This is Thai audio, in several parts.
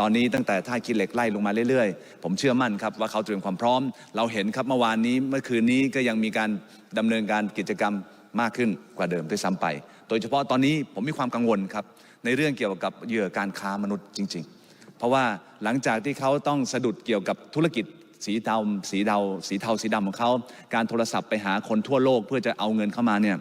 ตอนนี้ตั้งแต่ท่าขี้เหล็กไล่ลงมาเรื่อยๆ ผมเชื่อมั่นครับว่าเขาเตรียมความพร้อม เราเห็นครับเมื่อวานนี้เมื่อคืนนี้ก็ยังมีการดำเนินการกิจกรรมมากขึ้นกว่าเดิมด้วยซ้ำไป โดยเฉพาะตอนนี้ผมมีความกังวลครับในเรื่องเกี่ยวกับเหยื่อการค้ามนุษย์จริง ๆ เพราะว่าหลังจากที่เขาต้องสะดุดเกี่ยวกับธุรกิจสีเทาสีเทาสีเทาสีดำของเขา การโทรศัพท์ไปหาคนทั่วโลกเพื่อจะเอาเงินเข้ามาเนี่ย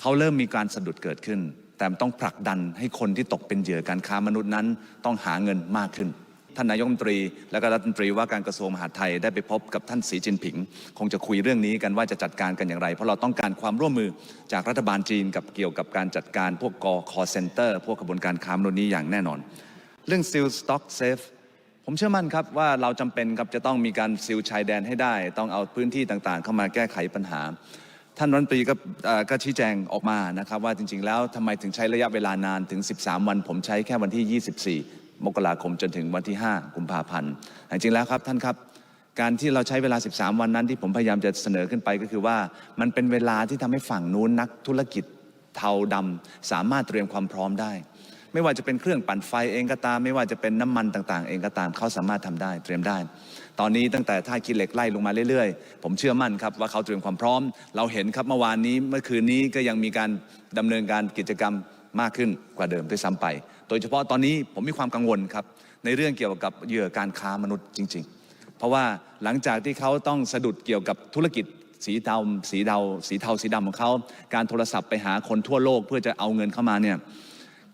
เขาเริ่มมีการสะดุดเกิดขึ้น แต่ต้องผลักดันให้คนที่ตกเป็นเหยื่อการค้ามนุษย์นั้น ต้องหาเงินมากขึ้น ท่านนายกรัฐมนตรี และก็รัฐมนตรีว่าการกระทรวงมหาดไทยได้ไปพบกับท่านสีจินผิง คงจะคุยเรื่องนี้กันว่าจะจัดการกันอย่างไร เพราะเราต้องการความร่วมมือจากรัฐบาลจีนกับเกี่ยวกับการจัดการพวกกอคอเซ็นเตอร์พวกกระบวนการค้ามนุษย์นี้อย่างแน่นอน เรื่อง Seal Stock Safe ผมเชื่อมั่นครับว่าเราจำเป็นครับจะต้องมีการซีลชายแดนให้ได้ ต้องเอาพื้นที่ต่างๆ เข้ามาแก้ไขปัญหา ท่านรัฐมนตรีก็ก็ชี้แจงออกมานะครับว่าจริง ๆ แล้วทำไมถึงใช้ระยะเวลานานถึง 13 วัน ผมใช้แค่วันที่ 24 มกราคมจนถึงวันที่ 5 กุมภาพันธ์จริงๆแล้วครับท่านครับการที่เราใช้เวลา 13 วันนั้นที่ผมพยายามจะเสนอขึ้นไปก็คือว่ามันเป็นเวลาที่ทำให้ฝั่งนู้นนักธุรกิจเทาดำสามารถเตรียมความพร้อมได้ ไม่ว่าจะเป็นเครื่องปั่นไฟเองก็ตาม ไม่ว่าจะเป็นน้ำมันต่าง ๆ เองก็ตามเขาสามารถทำได้เตรียมได้ ตอนนี้ตั้งแต่ท่าขี้เหล็กไล่ลงมาเรื่อยๆ ผมเชื่อมั่นครับว่าเขาเตรียมความพร้อม เราเห็นครับเมื่อวานนี้เมื่อคืนนี้ก็ยังมีการดำเนินการกิจกรรมมากขึ้นกว่าเดิมด้วยซ้ำไป โดยเฉพาะตอนนี้ผมมีความกังวลครับในเรื่องเกี่ยวกับเหยื่อการค้ามนุษย์จริง ๆ เพราะว่าหลังจากที่เขาต้องสะดุดเกี่ยวกับธุรกิจสีดำสีเทาสีเทาสีดำของเขา การโทรศัพท์ไปหาคนทั่วโลกเพื่อจะเอาเงินเข้ามาเนี่ย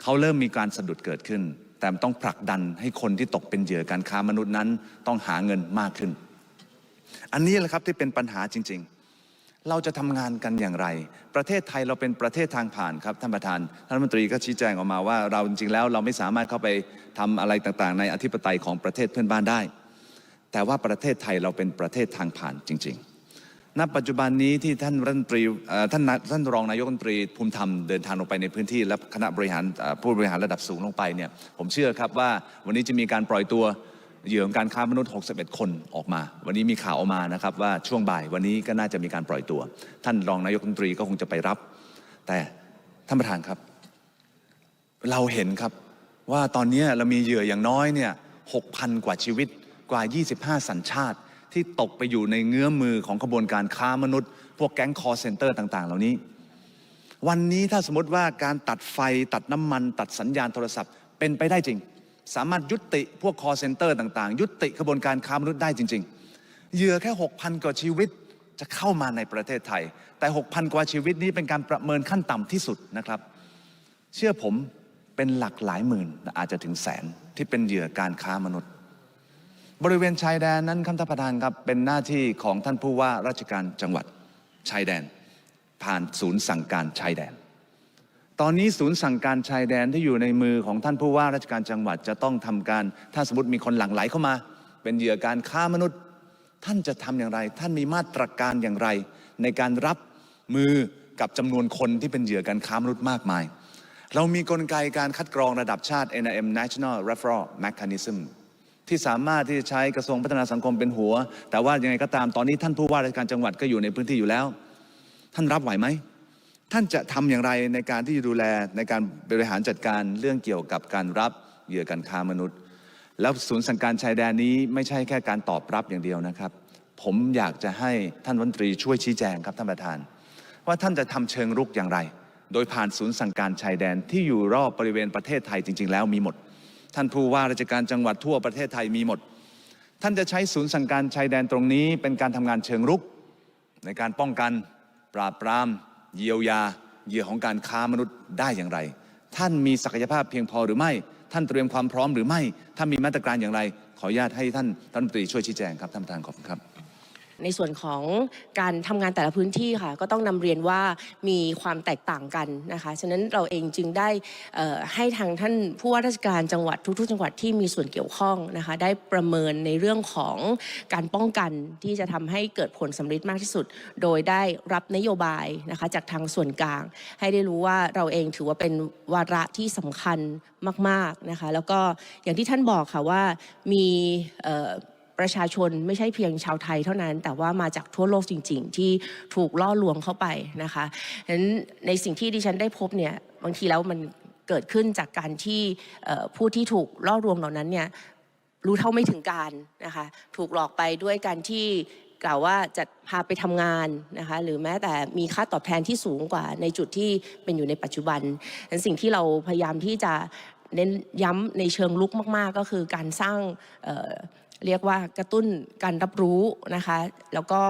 เขาเริ่มมีการสะดุดเกิดขึ้น แต่ต้องผลักดันให้คนที่ตกเป็นเหยื่อการค้ามนุษย์นั้น ต้องหาเงินมากขึ้น อันนี้แหละครับที่เป็นปัญหาจริง ๆ เราจะทำงานกันอย่างไร ประเทศไทยเราเป็นประเทศทางผ่านครับท่านประธานท่านรัฐมนตรีก็ชี้แจงออกมาว่าเราจริงๆแล้วเราไม่สามารถเข้าไปทำอะไรต่างๆ ในอธิปไตยของประเทศเพื่อนบ้านได้ แต่ว่าประเทศไทยเราเป็นประเทศทางผ่านจริง ๆ ณปัจจุบันนี้ที่ท่านรัฐมนตรีเอ่อท่านท่านรองนายกรัฐมนตรีภูมิธรรมเดินทางลงไปในพื้นที่และคณะบริหารผู้บริหารระดับสูงลงไปเนี่ยผมเชื่อครับว่าวันนี้จะมีการปล่อยตัวเหยื่อของการค้ามนุษย์ 61 คนออกมา วันนี้มีข่าวออกมานะครับว่าช่วงบ่ายวันนี้ก็น่าจะมีการปล่อยตัว ท่านรองนายกรัฐมนตรีก็คงจะไปรับ แต่ท่านประธานครับ เราเห็นครับว่าตอนนี้เรามีเหยื่ออย่างน้อยเนี่ย 6,000 กว่าชีวิตกว่า 25 สัญชาติ ที่ตกไปอยู่ในเงื้อมมือของขบวนการค้ามนุษย์ พวกแก๊งคอร์เซนเตอร์ต่าง ๆ เหล่านี้ วันนี้ถ้าสมมติว่าการตัดไฟตัดน้ำมัน ตัดสัญญาณโทรศัพท์ เป็นไปได้จริง สามารถยุติพวกคอร์เซนเตอร์ต่าง ๆ ยุติขบวนการค้ามนุษย์ได้จริง ๆ เหยื่อแค่ 6,000 กว่าชีวิตจะเข้ามาในประเทศไทย แต่ 6,000 กว่าชีวิตนี้เป็นการประเมินขั้นต่ำที่สุดนะครับ เชื่อผมเป็นหลักหลายหมื่นอาจจะถึงแสนที่เป็นเหยื่อการค้ามนุษย์ บริเวณชายแดนนั้นคำท่านประธานครับเป็นหน้าที่ของท่านผู้ว่าราชการจังหวัดชายแดน ผ่านศูนย์สั่งการชายแดน ตอนนี้ศูนย์สั่งการชายแดนที่อยู่ในมือของท่านผู้ว่าราชการจังหวัดจะต้องทำการถ้าสมมติมีคนหลั่งไหลเข้ามา เป็นเหยื่อการค้ามนุษย์ ท่านจะทำอย่างไร ท่านมีมาตรการอย่างไร ในการรับมือกับจำนวนคนที่เป็นเหยื่อการค้ามนุษย์มากมาย เรามีกลไกการคัดกรองระดับชาติ NIM National Referral Mechanism ที่สามารถที่จะใช้กระทรวงพัฒนาสังคมเป็นหัว แต่ว่ายังไงก็ตามตอนนี้ท่านผู้ว่าราชการจังหวัดก็อยู่ในพื้นที่อยู่แล้ว ท่านรับไหวไหมท่านจะทำอย่างไรในการที่จะดูแลในการบริหารจัดการเรื่องเกี่ยวกับการรับเหยื่อการค้ามนุษย์ แล้วศูนย์สั่งการชายแดนนี้ไม่ใช่แค่การตอบรับอย่างเดียวนะครับ ผมอยากจะให้ท่านรัฐมนตรีช่วยชี้แจงครับท่านประธาน ว่าท่านจะทำเชิงรุกอย่างไร โดยผ่านศูนย์สั่งการชายแดนที่อยู่รอบบริเวณประเทศไทยจริง ๆ แล้วมีหมด ท่านผู้ว่าราชการจังหวัดทั่วประเทศไทยมีหมด ท่านจะใช้ศูนย์สั่งการชายแดนตรงนี้ เป็นการทำงานเชิงรุก ในการป้องกัน ปราบปราม เยียวยาเหยื่อของการค้ามนุษย์ได้อย่างไร ท่านมีศักยภาพเพียงพอหรือไม่ ท่านเตรียมความพร้อมหรือไม่ ท่านมีมาตรการอย่างไร ขออนุญาตให้ท่านรัฐมนตรีช่วยชี้แจงครับท่านประธานขอบคุณครับ ในส่วนของการทำงานแต่ละพื้นที่ค่ะ ก็ต้องนำเรียนว่ามีความแตกต่างกันนะคะฉะนั้นเราเองจึงได้ให้ทางท่านผู้ว่าราชการจังหวัดทุก ๆ จังหวัดที่มีส่วนเกี่ยวข้องนะคะ ได้ประเมินในเรื่องของการป้องกันที่จะทำให้เกิดผลสำเร็จมากที่สุด โดยได้รับนโยบายนะคะจากทางส่วนกลาง ให้ได้รู้ว่าเราเองถือว่าเป็นวาระที่สำคัญมาก ๆนะคะ แล้วก็อย่างที่ท่านบอกค่ะว่ามี ประชาชนไม่ใช่เพียงชาวไทยเท่านั้น แต่ว่ามาจากทั่วโลกจริง ๆ ที่ถูกล่อลวงเข้าไปนะคะฉะนั้นในสิ่งที่ดิฉันได้พบเนี่ยบางทีแล้วมันเกิดขึ้นจากการที่ผู้ที่ถูกล่อลวงเหล่านั้นเนี่ยรู้เท่าไม่ถึงการนะคะถูกหลอกไปด้วยการที่กล่าวว่าจะพาไปทำงานนะคะหรือแม้แต่มีค่าตอบแทนที่สูงกว่าในจุดที่เป็นอยู่ในปัจจุบันดังนั้นสิ่งที่เราพยายามที่จะเน้นย้ำในเชิงลุกมาก ๆ ก็คือการสร้าง เรียกว่ากระตุ้นการรับรู้นะคะ แล้วก็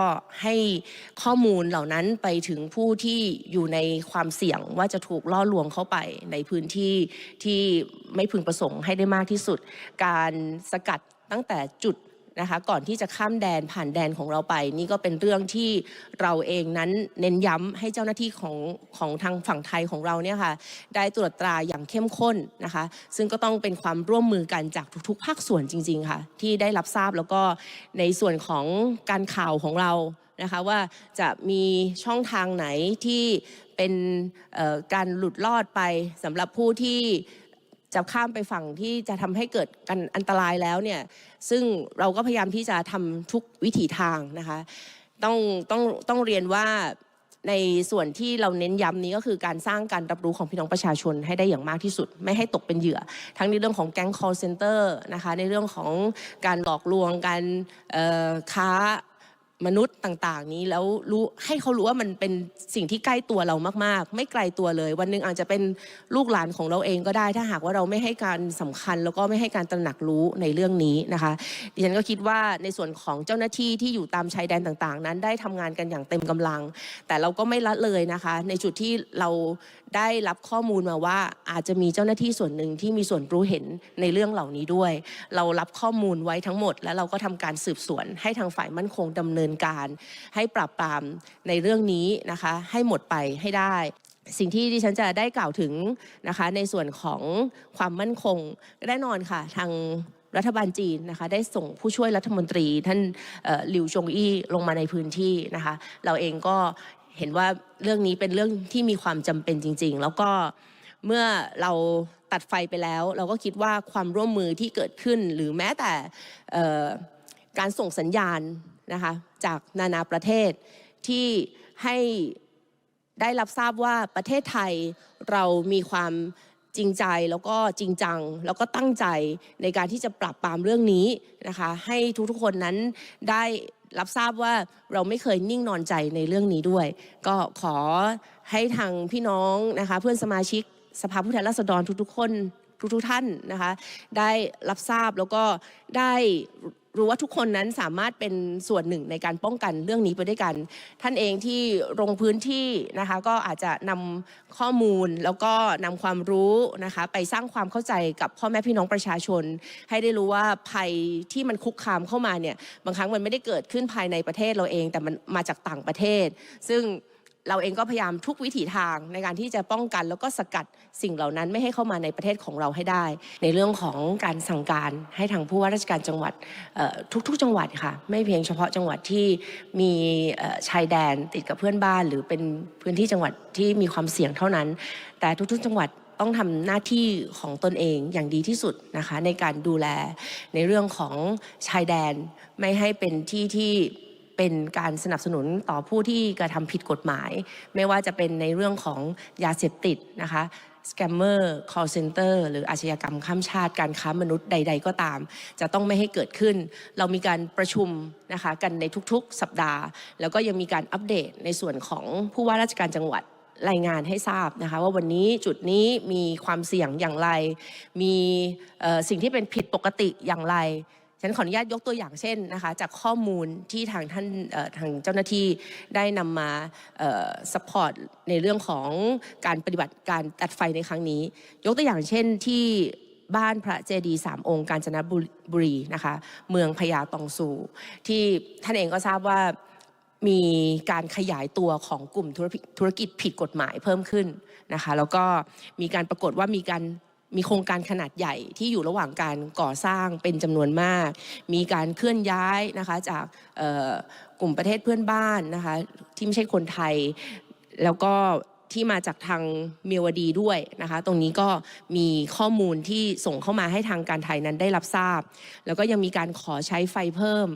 ให้ข้อมูลเหล่านั้นไปถึงผู้ที่อยู่ในความเสี่ยงว่าจะถูกล่อลวงเข้าไปในพื้นที่ที่ไม่พึงประสงค์ให้ได้มากที่สุด การสกัดตั้งแต่จุด นะคะก่อนที่จะข้ามแดนผ่านแดนของเราไป นี่ก็เป็นเรื่องที่เราเองนั้นเน้นย้ำให้เจ้าหน้าที่ของของทางฝั่งไทยของเราเนี่ยค่ะได้ตรวจตราอย่างเข้มข้นนะคะ ซึ่งก็ต้องเป็นความร่วมมือกันจากทุกๆ ภาคส่วนจริง ๆ ค่ะ ที่ได้รับทราบแล้วก็ในส่วนของการข่าวของเรานะคะว่าจะมีช่องทางไหนที่เป็นการหลุดลอดไปสำหรับผู้ที่ จะข้ามไปฝั่งที่จะทำให้เกิดกันอันตรายแล้วเนี่ยซึ่งเราก็พยายามที่จะทำทุกวิถีทางนะคะต้องต้องต้องเรียนว่าในส่วนที่เราเน้นย้ำนี้ก็คือการสร้างการรับรู้ของพี่น้องประชาชนให้ได้อย่างมากที่สุด ไม่ให้ตกเป็นเหยื่อ ทั้งในเรื่องของแก๊ง call center นะคะในเรื่องของการหลอกลวงการค้า มนุษย์ต่างๆ นี้แล้วรู้ให้เขารู้ว่ามันเป็นสิ่งที่ใกล้ตัวเรามากๆ ไม่ไกลตัวเลย วันหนึ่งอาจจะเป็นลูกหลานของเราเองก็ได้ ถ้าหากว่าเราไม่ให้การสำคัญ แล้วก็ไม่ให้การตระหนักรู้ในเรื่องนี้นะคะดิฉันก็คิดว่าในส่วนของเจ้าหน้าที่ที่อยู่ตามชายแดนต่างๆ นั้นได้ทำงานกันอย่างเต็มกำลัง แต่เราก็ไม่ละเลยนะคะ ในจุดที่เรา ได้รับข้อมูลมาว่าอาจจะมีเจ้าหน้าที่ส่วนหนึ่งที่มีส่วนรู้เห็นในเรื่องเหล่านี้ด้วย เรารับข้อมูลไว้ทั้งหมด แล้วเราก็ทำการสืบสวน ให้ทางฝ่ายมั่นคงดำเนินการ ให้ปราบปรามในเรื่องนี้นะคะ ให้หมดไปให้ได้สิ่งที่ดิฉันจะได้กล่าวถึงนะคะในส่วนของความมั่นคงแน่นอนค่ะ ทางรัฐบาลจีนนะคะได้ส่งผู้ช่วยรัฐมนตรีท่านหลิวจงอี้ลงมาในพื้นที่นะคะ เราเองก็ เห็นว่าเรื่องนี้เป็นเรื่องที่มีความจำเป็นจริง ๆ แล้วก็เมื่อเราตัดไฟไปแล้ว เราก็คิดว่าความร่วมมือที่เกิดขึ้น หรือแม้แต่การส่งสัญญาณนะคะจากนานาประเทศที่ให้ได้รับทราบว่าประเทศไทยเรามีความจริงใจแล้วก็จริงจัง แล้วก็ตั้งใจในการที่จะปราบปรามเรื่องนี้นะคะให้ทุกๆคนนั้นได้ รับทราบว่าเราไม่เคยนิ่งนอนใจในเรื่องนี้ด้วย ก็ขอให้ทางพี่น้องนะคะเพื่อนสมาชิกสภาผู้แทนราษฎรทุกๆคนทุกๆท่านนะคะ ได้รับทราบแล้วก็ได้ รู้ว่าทุกคนนั้นสามารถเป็นส่วนหนึ่งในการป้องกันเรื่องนี้ไปด้วยกัน ท่านเองที่ลงพื้นที่นะคะก็อาจจะนำข้อมูลแล้วก็นำความรู้นะคะไปสร้างความเข้าใจกับพ่อแม่พี่น้องประชาชน ให้ได้รู้ว่าภัยที่มันคุกคามเข้ามาเนี่ยบางครั้งมันไม่ได้เกิดขึ้นภายในประเทศเราเอง แต่มันมาจากต่างประเทศ ซึ่ง เราเองก็พยายามทุกวิถีทางในการที่จะป้องกัน แล้วก็สกัดสิ่งเหล่านั้นไม่ให้เข้ามาในประเทศของเราให้ได้ ในเรื่องของการสั่งการให้ทางผู้ว่าราชการจังหวัดทุกๆ จังหวัดค่ะ ไม่เพียงเฉพาะจังหวัดที่มีชายแดนติดกับเพื่อนบ้าน หรือเป็นพื้นที่จังหวัดที่มีความเสี่ยงเท่านั้น แต่ทุกๆ จังหวัดต้องทำหน้าที่ของตนเองอย่างดีที่สุดนะคะ ในการดูแลในเรื่องของชายแดนไม่ให้เป็นที่ที่ เป็นการสนับสนุนต่อผู้ที่กระทำผิดกฎหมาย ไม่ว่าจะเป็นในเรื่องของยาเสพติดนะคะสแกมเมอร์ call center หรืออาชญากรรมข้ามชาติการค้ามนุษย์ใด ๆ ก็ตาม จะต้องไม่ให้เกิดขึ้น เรามีการประชุมนะคะกันในทุกๆ สัปดาห์ แล้วก็ยังมีการอัปเดตในส่วนของผู้ว่าราชการจังหวัดรายงานให้ทราบนะคะว่าวันนี้จุดนี้มีความเสี่ยงอย่างไร มีสิ่งที่เป็นผิดปกติอย่างไร ฉันขออนุญาตยกตัวอย่างเช่นนะคะจากข้อมูลที่ทางท่านทางเจ้าหน้าที่ได้นำมาสปอร์ตในเรื่องของการปฏิบัติการตัดไฟในครั้งนี้ ยกตัวอย่างเช่นที่บ้านพระเจดีสามองค์ กาญจนบุรีนะคะเมืองพญาตองซูที่ท่านเองก็ทราบว่ามีการขยายตัวของกลุ่มธุรกิจธุรกิจผิดกฎหมายเพิ่มขึ้นนะคะแล้วก็มีการปรากฏว่ามีการ มีโครงการขนาดใหญ่ที่อยู่ระหว่างการก่อสร้างเป็นจำนวนมาก มีการเคลื่อนย้ายนะคะจากกลุ่มประเทศเพื่อนบ้านนะคะที่ไม่ใช่คนไทย แล้วก็ที่มาจากทางเมียวดีด้วยนะคะ ตรงนี้ก็มีข้อมูลที่ส่งเข้ามาให้ทางการไทยนั้นได้รับทราบ แล้วก็ยังมีการขอใช้ไฟเพิ่ม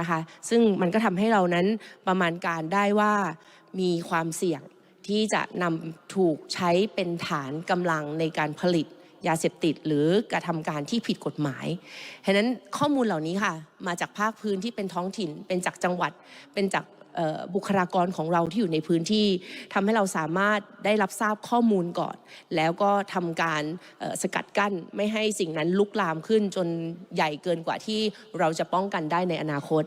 นะคะ ซึ่งมันก็ทำให้เรานั้นประมาณการได้ว่ามีความเสี่ยงที่จะนำถูกใช้เป็นฐานกำลังในการผลิต ยาเสพติด หรือกระทำการที่ผิดกฎหมายฉะนั้นข้อมูลเหล่านี้ค่ะ มาจากภาคพื้นที่เป็นท้องถิ่น เป็นจากจังหวัด เป็นจากบุคลากรของเราที่อยู่ในพื้นที่ทำให้เราสามารถได้รับทราบข้อมูลก่อน แล้วก็ทำการสกัดกั้นไม่ให้สิ่งนั้นลุกลามขึ้นจนใหญ่เกินกว่าที่เราจะป้องกันได้ในอนาคต